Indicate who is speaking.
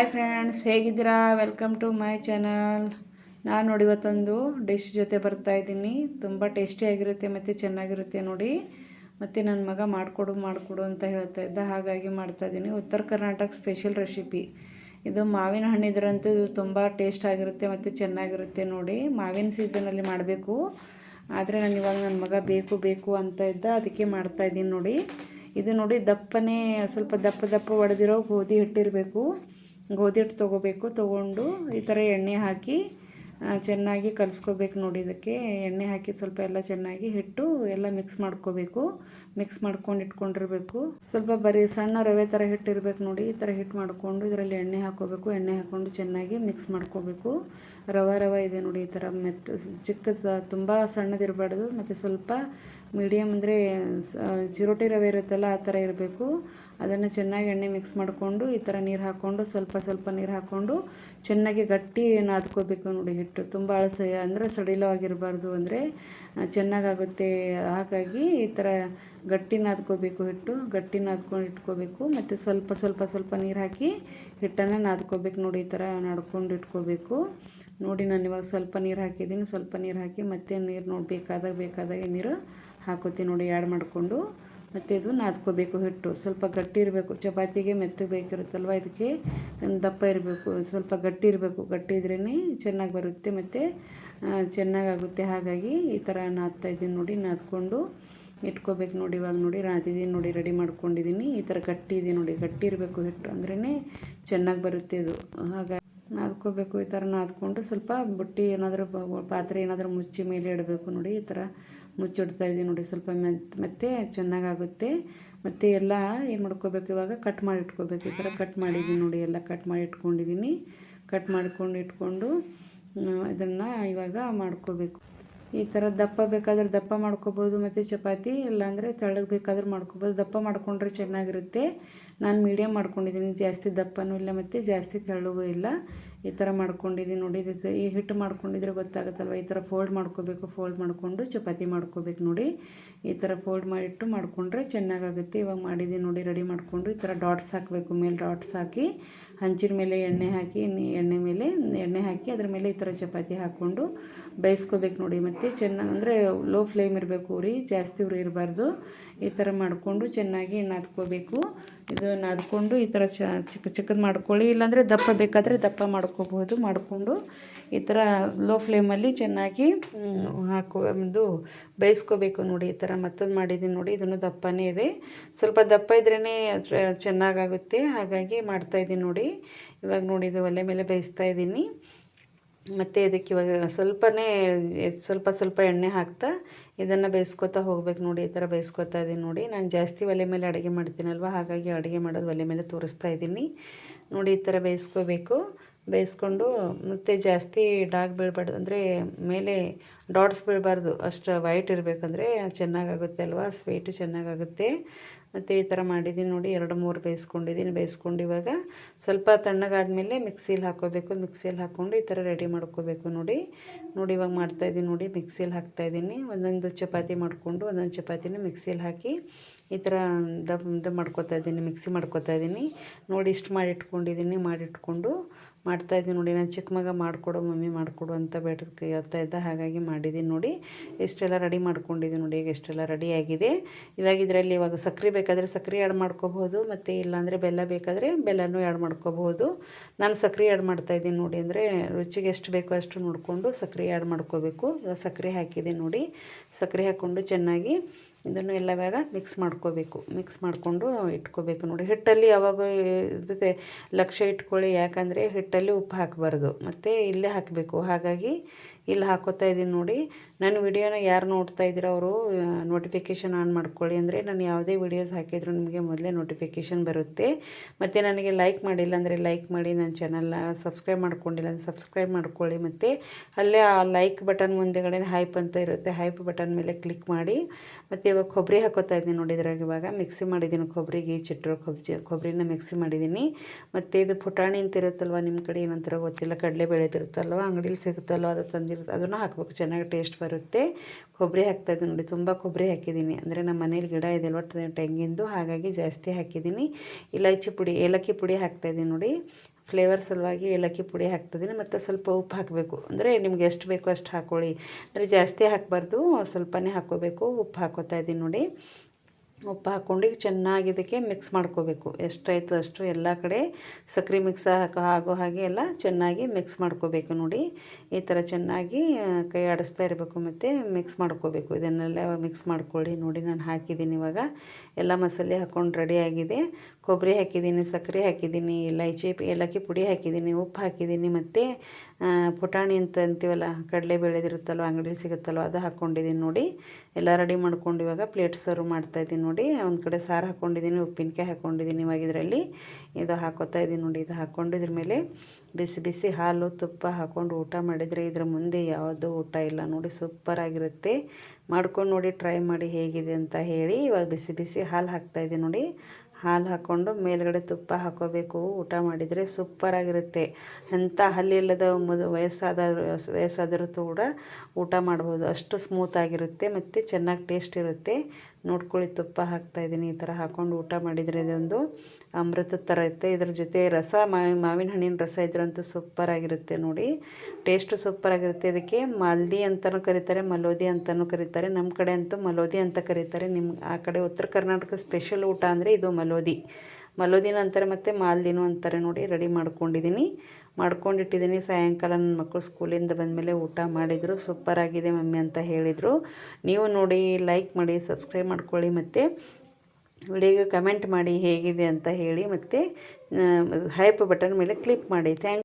Speaker 1: Hi friends, ಹೇಗಿದ್ದೀರಾ? Welcome to my channel ನಾನು ನೋಡಿ ಇವತ್ತೊಂದು ಡಿಶ್ ಜೊತೆ ಬರ್ತಾ ಇದ್ದೀನಿ. ತುಂಬ ಟೇಸ್ಟಿಯಾಗಿರುತ್ತೆ ಮತ್ತು ಚೆನ್ನಾಗಿರುತ್ತೆ ನೋಡಿ. ಮತ್ತು ನನ್ನ ಮಗ ಮಾಡಿಕೊಡು ಮಾಡಿಕೊಡು ಅಂತ ಹೇಳ್ತಾ ಇದ್ದ. ಹಾಗಾಗಿ ಮಾಡ್ತಾಯಿದ್ದೀನಿ ಉತ್ತರ ಕರ್ನಾಟಕ ಸ್ಪೆಷಲ್ ರೆಸಿಪಿ ಇದು ಮಾವಿನ ಹಣ್ಣಿದ್ರಂತೂ ಇದು ತುಂಬ ಟೇಸ್ಟ್ ಆಗಿರುತ್ತೆ ಮತ್ತು ಚೆನ್ನಾಗಿರುತ್ತೆ ನೋಡಿ. ಮಾವಿನ ಸೀಸನಲ್ಲಿ ಮಾಡಬೇಕು. ಆದರೆ ನಾನು ಇವಾಗ ನನ್ನ ಮಗ ಬೇಕು ಬೇಕು ಅಂತ ಇದ್ದ. ಅದಕ್ಕೆ ಮಾಡ್ತಾ ಇದ್ದೀನಿ ನೋಡಿ. ಇದು ನೋಡಿ ದಪ್ಪನೇ, ಸ್ವಲ್ಪ ದಪ್ಪ ದಪ್ಪ ಒಡೆದಿರೋ ಗೋಧಿ ಹಿಟ್ಟಿರಬೇಕು. ಗೋಧಿ ಹಿಟ್ಟು ತೊಗೋಬೇಕು. ತೊಗೊಂಡು ಈ ಥರ ಎಣ್ಣೆ ಹಾಕಿ ಚೆನ್ನಾಗಿ ಕಲಸ್ಕೋಬೇಕು ನೋಡಿ ಇದಕ್ಕೆ. ಎಣ್ಣೆ ಹಾಕಿ ಸ್ವಲ್ಪ ಎಲ್ಲ ಚೆನ್ನಾಗಿ ಹಿಟ್ಟು ಎಲ್ಲ ಮಿಕ್ಸ್ ಮಾಡ್ಕೋಬೇಕು. ಮಿಕ್ಸ್ ಮಾಡ್ಕೊಂಡು ಇಟ್ಕೊಂಡಿರಬೇಕು. ಸ್ವಲ್ಪ ಬರೀ ಸಣ್ಣ ರವೆ ಥರ ಹಿಟ್ಟು ಇರಬೇಕು ನೋಡಿ. ಈ ಥರ ಹಿಟ್ಟು ಮಾಡಿಕೊಂಡು ಇದರಲ್ಲಿ ಎಣ್ಣೆ ಹಾಕೋಬೇಕು. ಎಣ್ಣೆ ಹಾಕ್ಕೊಂಡು ಚೆನ್ನಾಗಿ ಮಿಕ್ಸ್ ಮಾಡ್ಕೋಬೇಕು. ರವೆ ರವೆ ಇದೆ ನೋಡಿ ಈ ಥರ ಮೆತ್ತ ಚಿಕ್ಕದು, ತುಂಬ ಸಣ್ಣದಿರಬಾರ್ದು. ಮತ್ತು ಸ್ವಲ್ಪ ಮೀಡಿಯಮ್ ಅಂದರೆ ಚಿರೋಟಿ ರವೆ ಇರುತ್ತಲ್ಲ ಆ ಥರ ಇರಬೇಕು. ಅದನ್ನು ಚೆನ್ನಾಗಿ ಎಣ್ಣೆ ಮಿಕ್ಸ್ ಮಾಡಿಕೊಂಡು ಈ ಥರ ನೀರು ಹಾಕ್ಕೊಂಡು ಸ್ವಲ್ಪ ಸ್ವಲ್ಪ ನೀರು ಹಾಕ್ಕೊಂಡು ಚೆನ್ನಾಗಿ ಗಟ್ಟಿ ನಾದ್ಕೋಬೇಕು ನೋಡಿ ಹಿಟ್ಟು. ತುಂಬ ಅಳಸ ಅಂದರೆ ಸಡಿಲವಾಗಿರಬಾರ್ದು ಅಂದರೆ ಚೆನ್ನಾಗಾಗುತ್ತೆ ಹಾಗಾಗಿ ಈ ಥರ ಗಟ್ಟಿ ನಾದ್ಕೋಬೇಕು ಹಿಟ್ಟು. ಗಟ್ಟಿ ನಾದ್ಕೊಂಡು ಇಟ್ಕೋಬೇಕು ಮತ್ತು ಸ್ವಲ್ಪ ಸ್ವಲ್ಪ ಸ್ವಲ್ಪ ನೀರು ಹಾಕಿ ಹಿಟ್ಟನ್ನು ನಾದ್ಕೋಬೇಕು ನೋಡಿ ಈ ಥರ ನಾಡ್ಕೊಂಡು ಇಟ್ಕೋಬೇಕು. ನೋಡಿ ನಾನು ಇವಾಗ ಸ್ವಲ್ಪ ನೀರು ಹಾಕಿದ್ದೀನಿ. ಸ್ವಲ್ಪ ನೀರು ಹಾಕಿ ಮತ್ತೆ ನೀರು ನೋಡಿ ಬೇಕಾದಾಗ ಬೇಕಾದಾಗ ನೀರು ಹಾಕೋತೀನಿ ನೋಡಿ ಆ್ಯಡ್ ಮಾಡಿಕೊಂಡು. ಮತ್ತು ಇದು ನಾದ್ಕೋಬೇಕು, ಹಿಟ್ಟು. ಸ್ವಲ್ಪ ಗಟ್ಟಿ ಇರಬೇಕು. ಚಪಾತಿಗೆ ಮೆತ್ತಗೆ ಬೇಕಿರುತ್ತಲ್ವ ಇದಕ್ಕೆ? ದಪ್ಪ ಇರಬೇಕು. ಸ್ವಲ್ಪ ಗಟ್ಟಿ ಇರಬೇಕು. ಗಟ್ಟಿ ಇದ್ರೇ ಚೆನ್ನಾಗಿ ಬರುತ್ತೆ ಮತ್ತು ಚೆನ್ನಾಗಾಗುತ್ತೆ. ಹಾಗಾಗಿ ಈ ಥರ ನಾದ್ತಾ ಇದ್ದೀನಿ ನೋಡಿ. ನಾದ್ಕೊಂಡು ಇಟ್ಕೋಬೇಕು ನೋಡಿ. ಇವಾಗ ನೋಡಿ, ನಾದಿದ್ದೀನಿ ನೋಡಿ, ರೆಡಿ ಮಾಡ್ಕೊಂಡಿದ್ದೀನಿ. ಈ ಥರ ಗಟ್ಟಿ ಇದೆ ನೋಡಿ. ಗಟ್ಟಿ ಇರಬೇಕು ಹಿಟ್ಟು ಅಂದ್ರೇ ಚೆನ್ನಾಗಿ ಬರುತ್ತೆ ಇದು ಹಾಗಾಗಿ ನಾದ್ಕೋಬೇಕು, ಈ ಥರ ನಾದ್ಕೊಂಡು ಸ್ವಲ್ಪ ಬುಟ್ಟಿ ಏನಾದರೂ ಪಾತ್ರೆ ಏನಾದರೂ ಮುಚ್ಚಿ ಮೇಲೆ ಇಡಬೇಕು ನೋಡಿ, ಈ ಥರ ಮುಚ್ಚಿಡ್ತಾ ಇದ್ದೀನಿ ನೋಡಿ, ಸ್ವಲ್ಪ ಮೆತ್, ಮತ್ತೆ ಚೆನ್ನಾಗಾಗುತ್ತೆ. ಮತ್ತು ಎಲ್ಲ ಏನು ಮಾಡ್ಕೋಬೇಕು ಇವಾಗ? ಕಟ್ ಮಾಡಿ ಇಟ್ಕೋಬೇಕು, ಈ ಥರ ಕಟ್ ಮಾಡಿದ್ದೀನಿ ನೋಡಿ, ಎಲ್ಲ ಕಟ್ ಮಾಡಿ ಇಟ್ಕೊಂಡಿದ್ದೀನಿ. ಕಟ್ ಮಾಡ್ಕೊಂಡು ಇಟ್ಕೊಂಡು ಇದನ್ನು ಇವಾಗ ಮಾಡ್ಕೋಬೇಕು. ಈ ಥರ ದಪ್ಪ ಬೇಕಾದ್ರೆ ದಪ್ಪ ಮಾಡ್ಕೊಬೋದು, ಮತ್ತು ಚಪಾತಿ ಇಲ್ಲಾಂದರೆ ತೆಳ್ಳಗೆ ಬೇಕಾದ್ರೆ ಮಾಡ್ಕೊಬೋದು. ದಪ್ಪ ಮಾಡ್ಕೊಂಡ್ರೆ ಚೆನ್ನಾಗಿರುತ್ತೆ. ನಾನು ಮೀಡಿಯಮ್ ಮಾಡ್ಕೊಂಡಿದ್ದೀನಿ. ಜಾಸ್ತಿ ದಪ್ಪನೂ ಇಲ್ಲ, ಮತ್ತು ಜಾಸ್ತಿ ತೆಳ್ಳಗೂ ಇಲ್ಲ. ಈ ಥರ ಮಾಡ್ಕೊಂಡಿದ್ದೀನಿ ನೋಡಿ, ಇದು ಈ ಹಿಟ್ಟು ಮಾಡ್ಕೊಂಡಿದ್ರೆ ಗೊತ್ತಾಗುತ್ತಲ್ವ? ಈ ಥರ ಫೋಲ್ಡ್ ಮಾಡ್ಕೋಬೇಕು ಫೋಲ್ಡ್ ಮಾಡಿಕೊಂಡು ಚಪಾತಿ ಮಾಡ್ಕೋಬೇಕು ನೋಡಿ. ಈ ಥರ ಫೋಲ್ಡ್ ಮಾಡಿಟ್ಟು ಮಾಡಿಕೊಂಡ್ರೆ ಚೆನ್ನಾಗಾಗುತ್ತೆ. ಇವಾಗ ಮಾಡಿದ್ದೀನಿ ನೋಡಿ ರೆಡಿ ಮಾಡಿಕೊಂಡು ಈ ಥರ ಡಾಟ್ಸ್ ಹಾಕಬೇಕು, ಮೇಲೆ ಡಾಟ್ಸ್ ಹಾಕಿ ಹಂಚಿನ ಮೇಲೆ ಎಣ್ಣೆ ಹಾಕಿ ಎಣ್ಣೆ ಮೇಲೆ ಎಣ್ಣೆ ಹಾಕಿ, ಅದ್ರ ಮೇಲೆ ಈ ಥರ ಚಪಾತಿ ಹಾಕ್ಕೊಂಡು ಬೇಯಿಸ್ಕೋಬೇಕು ನೋಡಿ. ಮತ್ತು ಚೆನ್ನಾಗಿ ಅಂದರೆ ಲೋ ಫ್ಲೇಮ್ ಇರಬೇಕು ಉರಿ, ಜಾಸ್ತಿ ಉರಿ ಇರಬಾರ್ದು. ಈ ಥರ ಮಾಡಿಕೊಂಡು ಚೆನ್ನಾಗಿ ನಾದ್ಕೋಬೇಕು. ಇದು ನಾದ್ಕೊಂಡು ಈ ಥರ ಚಿಕ್ಕ ಚಿಕ್ಕದು ಮಾಡ್ಕೊಳ್ಳಿ. ಇಲ್ಲಾಂದರೆ ದಪ್ಪ ಬೇಕಾದರೆ ದಪ್ಪ ಮಾಡ್ಕೋಬೋದು. ಮಾಡಿಕೊಂಡು ಈ ಥರ ಲೋ ಫ್ಲೇಮಲ್ಲಿ ಚೆನ್ನಾಗಿ ಹಾಕು ಒಂದು ಬೇಯಿಸ್ಕೋಬೇಕು ನೋಡಿ ಈ ಥರ. ಮತ್ತೊಂದು ಮಾಡಿದ್ದೀನಿ ನೋಡಿ, ಇದನ್ನು ದಪ್ಪನೇ ಇದೆ. ಸ್ವಲ್ಪ ದಪ್ಪ ಇದ್ರೇ ಚೆನ್ನಾಗಾಗುತ್ತೆ. ಹಾಗಾಗಿ ಮಾಡ್ತಾಯಿದ್ದೀನಿ ನೋಡಿ. ಇವಾಗ ನೋಡಿ ಇದು ಒಲೆ ಮೇಲೆ ಬೇಯಿಸ್ತಾ ಇದ್ದೀನಿ ಮತ್ತು ಇದಕ್ಕೆ ಇವಾಗ ಸ್ವಲ್ಪನೇ, ಸ್ವಲ್ಪ ಸ್ವಲ್ಪ ಎಣ್ಣೆ ಹಾಕ್ತಾ ಇದನ್ನು ಬೇಯಿಸ್ಕೊತಾ ಹೋಗ್ಬೇಕು ನೋಡಿ, ಈ ಥರ ಬೇಯಿಸ್ಕೊತಾ ಇದ್ದೀನಿ ನೋಡಿ. ನಾನು ಜಾಸ್ತಿ ಒಲೆ ಮೇಲೆ ಅಡುಗೆ ಮಾಡ್ತೀನಲ್ವ, ಹಾಗಾಗಿ ಅಡುಗೆ ಮಾಡೋದು ಒಲೆ ಮೇಲೆ ತೋರಿಸ್ತಾ ಇದ್ದೀನಿ ನೋಡಿ, ಈ ಥರ ಬೇಯಿಸ್ಕೋಬೇಕು. ಬೇಯಿಸ್ಕೊಂಡು ಮತ್ತು ಜಾಸ್ತಿ ಡಾಗ್ ಬೀಳಬಾರ್ದು ಅಂದರೆ ಮೇಲೆ ಡಾಟ್ಸ್ ಬೀಳಬಾರ್ದು. ಅಷ್ಟು ವೈಟ್ ಇರಬೇಕಂದ್ರೆ ಚೆನ್ನಾಗಾಗುತ್ತೆ ಅಲ್ವಾ? ಸ್ವೀಟು ಚೆನ್ನಾಗಾಗುತ್ತೆ. ಮತ್ತು ಈ ಥರ ಮಾಡಿದ್ದೀನಿ ನೋಡಿ, ಎರಡು ಮೂರು ಬೇಯಿಸ್ಕೊಂಡಿದ್ದೀನಿ ಬೇಯಿಸ್ಕೊಂಡು ಇವಾಗ ಸ್ವಲ್ಪ ತಣ್ಣಗಾದಮೇಲೆ ಮಿಕ್ಸಿಲಿ ಹಾಕೋಬೇಕು. ಮಿಕ್ಸಿಯಲ್ಲಿ ಹಾಕ್ಕೊಂಡು ಈ ಥರ ರೆಡಿ ಮಾಡ್ಕೋಬೇಕು ನೋಡಿ. ನೋಡಿ, ಇವಾಗ ಮಾಡ್ತಾಯಿದ್ದೀನಿ ನೋಡಿ, ಮಿಕ್ಸಿಯಲ್ಲಿ ಹಾಕ್ತಾಯಿದ್ದೀನಿ ಒಂದೊಂದು ಚಪಾತಿ ಮಾಡಿಕೊಂಡು ಒಂದೊಂದು ಚಪಾತಿನ ಮಿಕ್ಸಿಯಲ್ಲಿ ಹಾಕಿ ಈ ಥರ ದಮ್ ಮಾಡ್ಕೊತಾ ಇದ್ದೀನಿ ಮಿಕ್ಸಿ ಮಾಡ್ಕೋತಾ ಇದ್ದೀನಿ ನೋಡಿ, ಇಷ್ಟು ಮಾಡಿಟ್ಕೊಂಡಿದ್ದೀನಿ ಮಾಡಿಟ್ಕೊಂಡು ಮಾಡ್ತಾಯಿದ್ದೀನಿ ನೋಡಿ ನಾನು ಚಿಕ್ಕ ಮಗ ಮಾಡಿಕೊಡು, ಮಮ್ಮಿ ಮಾಡಿಕೊಡು ಅಂತ ಬೇಡ ಹೇಳ್ತಾ ಇದ್ದ. ಹಾಗಾಗಿ ಮಾಡಿದ್ದೀನಿ ನೋಡಿ. ಎಷ್ಟೆಲ್ಲ ರೆಡಿ ಮಾಡ್ಕೊಂಡಿದ್ದೀನಿ ನೋಡಿ, ಈಗ ಎಷ್ಟೆಲ್ಲ ರೆಡಿ ಆಗಿದೆ. ಇವಾಗ ಇದರಲ್ಲಿ ಇವಾಗ ಸಕ್ಕರೆ ಬೇಕಾದರೆ ಸಕ್ಕರೆ ಆ್ಯಡ್ ಮಾಡ್ಕೋಬೋದು, ಮತ್ತು ಇಲ್ಲಾಂದರೆ ಬೆಲ್ಲ ಬೇಕಾದರೆ ಬೆಲ್ಲನೂ ಆ್ಯಡ್ ಮಾಡ್ಕೋಬಹುದು ನಾನು ಸಕ್ಕರೆ ಆ್ಯಡ್ ಮಾಡ್ತಾಯಿದ್ದೀನಿ ನೋಡಿ, ಅಂದರೆ ರುಚಿಗೆ ಎಷ್ಟು ಬೇಕೋ ಅಷ್ಟು ನೋಡಿಕೊಂಡು ಸಕ್ಕರೆ ಆ್ಯಡ್ ಮಾಡ್ಕೋಬೇಕು. ಇವಾಗ ಸಕ್ಕರೆ ಹಾಕಿದೆ ನೋಡಿ. ಸಕ್ಕರೆ ಹಾಕ್ಕೊಂಡು ಚೆನ್ನಾಗಿ ಇದನ್ನು ಎಲ್ಲ ಇವಾಗ ಮಿಕ್ಸ್ ಮಾಡ್ಕೋಬೇಕು. ಮಿಕ್ಸ್ ಮಾಡಿಕೊಂಡು ಇಟ್ಕೋಬೇಕು. ನೋಡಿ, ಹಿಟ್ಟಲ್ಲಿ ಯಾವಾಗ ಇರುತ್ತೆ ಲಕ್ಷ್ಯ ಇಟ್ಕೊಳ್ಳಿ. ಯಾಕಂದರೆ ಹಿಟ್ಟಲ್ಲಿ ಉಪ್ಪು ಹಾಕಬಾರ್ದು. ಮತ್ತು ಇಲ್ಲೇ ಹಾಕಬೇಕು. ಹಾಗಾಗಿ ಇಲ್ಲಿ ಹಾಕೋತಾ ಇದ್ದೀನಿ ನೋಡಿ. ನನ್ನ ವಿಡಿಯೋನ ಯಾರು ನೋಡ್ತಾ ಇದ್ದೀರೋ ಅವರು ನೋಟಿಫಿಕೇಷನ್ ಆನ್ ಮಾಡ್ಕೊಳ್ಳಿ. ಅಂದರೆ ನಾನು ಯಾವುದೇ ವಿಡಿಯೋಸ್ ಹಾಕಿದ್ರು ನಿಮಗೆ ಮೊದಲೇ ನೋಟಿಫಿಕೇಷನ್ ಬರುತ್ತೆ. ಮತ್ತು ನನಗೆ ಲೈಕ್ ಮಾಡಿಲ್ಲ ಅಂದರೆ ಲೈಕ್ ಮಾಡಿ. ನನ್ನ ಚಾನಲ್ನ ಸಬ್ಸ್ಕ್ರೈಬ್ ಮಾಡ್ಕೊಂಡಿಲ್ಲ ಅಂದರೆ ಸಬ್ಸ್ಕ್ರೈಬ್ ಮಾಡ್ಕೊಳ್ಳಿ. ಮತ್ತು ಅಲ್ಲೇ ಆ ಲೈಕ್ ಬಟನ್ ಮುಂದೆಗಡೆ ಹೈಪ್ ಅಂತ ಇರುತ್ತೆ. ಹೈಪ್ ಬಟನ್ ಮೇಲೆ ಕ್ಲಿಕ್ ಮಾಡಿ. ಮತ್ತು ಇವಾಗ ಕೊಬ್ಬರಿ ಹಾಕೋತಾ ಇದ್ದೀನಿ ನೋಡಿ ಇದ್ರಾಗ ಇವಾಗ. ಮಿಕ್ಸಿ ಮಾಡಿದ್ದೀನಿ ಕೊಬ್ಬರಿಗೆ ಚಿಟ್ಟರು ಕೊಬ್ಬರಿ ಕೊಬ್ಬರಿನ ಮಿಕ್ಸಿ ಮಾಡಿದ್ದೀನಿ. ಮತ್ತು ಇದು ಪುಟಾಣಿ ಅಂತ ಇರುತ್ತಲ್ವ ನಿಮ್ಮ ಕಡೆ ಏನಂತಾರ ಗೊತ್ತಿಲ್ಲ. ಕಡಲೆ ಬೆಳೆದಿರುತ್ತಲ್ವ ಅಂಗಡೀಲಿ ಸಿಗುತ್ತಲ್ವ ಅದು ತಂದಿರುತ್ತೆ ಅದನ್ನು ಹಾಕಬೇಕು. ಚೆನ್ನಾಗಿ ಟೇಸ್ಟ್ ಬರುತ್ತೆ. ಕೊಬ್ಬರಿ ಹಾಕ್ತಾಯಿದ್ದೆ ನೋಡಿ. ತುಂಬ ಕೊಬ್ಬರಿ ಹಾಕಿದ್ದೀನಿ. ಅಂದರೆ ನಮ್ಮ ಮನೇಲಿ ಗಿಡ ಇದೆ ಒಟ್ಟು ತೆಂಗಿಂದು. ಹಾಗಾಗಿ ಜಾಸ್ತಿ ಹಾಕಿದ್ದೀನಿ. ಇಲೈಚಿ ಪುಡಿ, ಏಲಕ್ಕಿ ಪುಡಿ ಹಾಕ್ತಾಯಿದ್ದೀನಿ ನೋಡಿ. ಫ್ಲೇವರ್ ಸಲುವಾಗಿ ಏಲಕ್ಕಿ ಪುಡಿ ಹಾಕ್ತಿದ್ದೀನಿ ಮತ್ತು ಸ್ವಲ್ಪ ಉಪ್ಪು ಹಾಕಬೇಕು. ಅಂದರೆ ನಿಮ್ಗೆ ಎಷ್ಟು ಬೇಕೋ ಅಷ್ಟು ಹಾಕ್ಕೊಳ್ಳಿ ಅಂದರೆ ಜಾಸ್ತಿ ಹಾಕಬಾರ್ದು. ಸ್ವಲ್ಪನೇ ಹಾಕ್ಕೋಬೇಕು. ಉಪ್ಪು ಹಾಕೋತಾ ಇದ್ದೀನಿ ನೋಡಿ. ಉಪ್ಪು ಹಾಕ್ಕೊಂಡು ಚೆನ್ನಾಗಿ ಇದಕ್ಕೆ ಮಿಕ್ಸ್ ಮಾಡ್ಕೋಬೇಕು. ಎಷ್ಟಾಯಿತು ಅಷ್ಟು ಎಲ್ಲ ಕಡೆ ಸಕ್ಕರೆ ಮಿಕ್ಸ್ ಹಾಕೋ ಆಗೋ ಹಾಗೆ ಎಲ್ಲ ಚೆನ್ನಾಗಿ ಮಿಕ್ಸ್ ಮಾಡ್ಕೋಬೇಕು ನೋಡಿ. ಈ ಥರ ಚೆನ್ನಾಗಿ ಕೈ ಆಡಿಸ್ತಾ ಇರಬೇಕು ಮತ್ತು ಮಿಕ್ಸ್ ಮಾಡ್ಕೋಬೇಕು. ಇದನ್ನೆಲ್ಲ ಮಿಕ್ಸ್ ಮಾಡ್ಕೊಳ್ಳಿ ನೋಡಿ ನಾನು ಹಾಕಿದ್ದೀನಿ ಇವಾಗ. ಎಲ್ಲ ಮಸಾಲೆ ಹಾಕ್ಕೊಂಡು ರೆಡಿ ಆಗಿದೆ. ಕೊಬ್ಬರಿ ಹಾಕಿದ್ದೀನಿ ಸಕ್ಕರೆ ಹಾಕಿದ್ದೀನಿ, ಇಲೈಚಿ, ಏಲಕ್ಕಿ ಪುಡಿ ಹಾಕಿದ್ದೀನಿ, ಉಪ್ಪು ಹಾಕಿದ್ದೀನಿ ಮತ್ತು ಪುಟಾಣಿ ಅಂತ ಅಂತೀವಲ್ಲ, ಕಡಲೆ ಬೆಳೆದಿರುತ್ತಲ್ವ, ಅಂಗಡಿಲಿ ಸಿಗುತ್ತಲ್ವ, ಅದು ಹಾಕ್ಕೊಂಡಿದ್ದೀನಿ ನೋಡಿ. ಎಲ್ಲ ರೆಡಿ ಮಾಡ್ಕೊಂಡು ಇವಾಗ ಪ್ಲೇಟ್ ಸರ್ವ್ ಮಾಡ್ತಾಯಿದ್ದೀನಿ ನೋಡಿ ಒಂದು ಕಡೆ ಸಾರು ಹಾಕ್ಕೊಂಡಿದ್ದೀನಿ ಉಪ್ಪಿನಕಾಯಿ ಹಾಕ್ಕೊಂಡಿದ್ದೀನಿ ಇವಾಗ ಇದರಲ್ಲಿ. ಇದು ಹಾಕೋತಾ ಇದ್ದೀನಿ ನೋಡಿ, ಇದು ಹಾಕ್ಕೊಂಡು ಇದ್ರ ಮೇಲೆ ಬಿಸಿ ಬಿಸಿ ಹಾಲು ತುಪ್ಪ ಹಾಕ್ಕೊಂಡು ಊಟ ಮಾಡಿದರೆ ಇದ್ರ ಮುಂದೆ ಯಾವುದೂ ಊಟ ಇಲ್ಲ ನೋಡಿ ಸೂಪರಾಗಿರುತ್ತೆ ಮಾಡ್ಕೊಂಡು ನೋಡಿ ಟ್ರೈ ಮಾಡಿ ಹೇಗಿದೆ ಅಂತ ಹೇಳಿ ಇವಾಗ ಬಿಸಿ ಬಿಸಿ ಹಾಲು ಹಾಕ್ತಾಯಿದ್ದೀನಿ ನೋಡಿ. ಹಾಲು ಹಾಕ್ಕೊಂಡು ಮೇಲ್ಗಡೆ ತುಪ್ಪ ಹಾಕೋಬೇಕು. ಊಟ ಮಾಡಿದರೆ ಸೂಪರಾಗಿರುತ್ತೆ ಎಂಥ ಹಲ್ಲಿಲ್ಲದ ಮದು ವಯಸ್ಸಾದ, ವಯಸ್ಸಾದರೂ ಕೂಡ ಊಟ ಮಾಡ್ಬೋದು. ಅಷ್ಟು ಸ್ಮೂತಾಗಿರುತ್ತೆ ಮತ್ತು ಚೆನ್ನಾಗಿ ಟೇಸ್ಟ್ ಇರುತ್ತೆ. ನೋಡ್ಕೊಳ್ಳಿ, ತುಪ್ಪ ಹಾಕ್ತಾಯಿದ್ದೀನಿ ಈ ಥರ ಹಾಕ್ಕೊಂಡು ಊಟ ಮಾಡಿದರೆ ಇದೊಂದು ಅಮೃತದ ಥರ ಇರುತ್ತೆ. ಇದ್ರ ಜೊತೆ ರಸ ಮಾವಿನ ಹಣ್ಣಿನ ರಸ ಇದ್ರಂತೂ ಸೂಪರಾಗಿರುತ್ತೆ ನೋಡಿ. ಟೇಸ್ಟು ಸೂಪರಾಗಿರುತ್ತೆ ಇದಕ್ಕೆ ಮಲ್ದಿ ಅಂತಲೂ ಕರೀತಾರೆ, ಮಲೋದಿ ಅಂತಲೂ ಕರೀತಾರೆ ನಮ್ಮ ಕಡೆ ಅಂತೂ ಮಲೋದಿ ಅಂತ ಕರೀತಾರೆ. ನಿಮ್ಮ ಆ ಕಡೆ ಉತ್ತರ ಕರ್ನಾಟಕ ಸ್ಪೆಷಲ್ ಊಟ ಅಂದರೆ ಇದು ಮಲೋದಿ. ಮಲೋದಿನ ಅಂತಾರೆ ಮತ್ತು ಮಾಲ್ದಿನೂ ಅಂತಾರೆ ನೋಡಿ ರೆಡಿ ಮಾಡ್ಕೊಂಡಿದ್ದೀನಿ ಮಾಡ್ಕೊಂಡಿಟ್ಟಿದ್ದೀನಿ ಸಾಯಂಕಾಲ ನನ್ನ ಮಕ್ಕಳು ಸ್ಕೂಲಿಂದ ಬಂದಮೇಲೆ ಊಟ ಮಾಡಿದರು. ಸೂಪರಾಗಿದೆ ಮಮ್ಮಿ ಅಂತ ಹೇಳಿದರು. ನೀವು ನೋಡಿ ಲೈಕ್ ಮಾಡಿ ಸಬ್ಸ್ಕ್ರೈಬ್ ಮಾಡ್ಕೊಳ್ಳಿ ಮತ್ತು ವಿಡಿಯೋಗೆ ಕಮೆಂಟ್ ಮಾಡಿ ಹೇಗಿದೆ ಅಂತ ಹೇಳಿ ಮತ್ತು ಹೈಪ್ ಬಟನ್ ಮೇಲೆ ಕ್ಲಿಕ್ ಮಾಡಿ. ಥ್ಯಾಂಕ್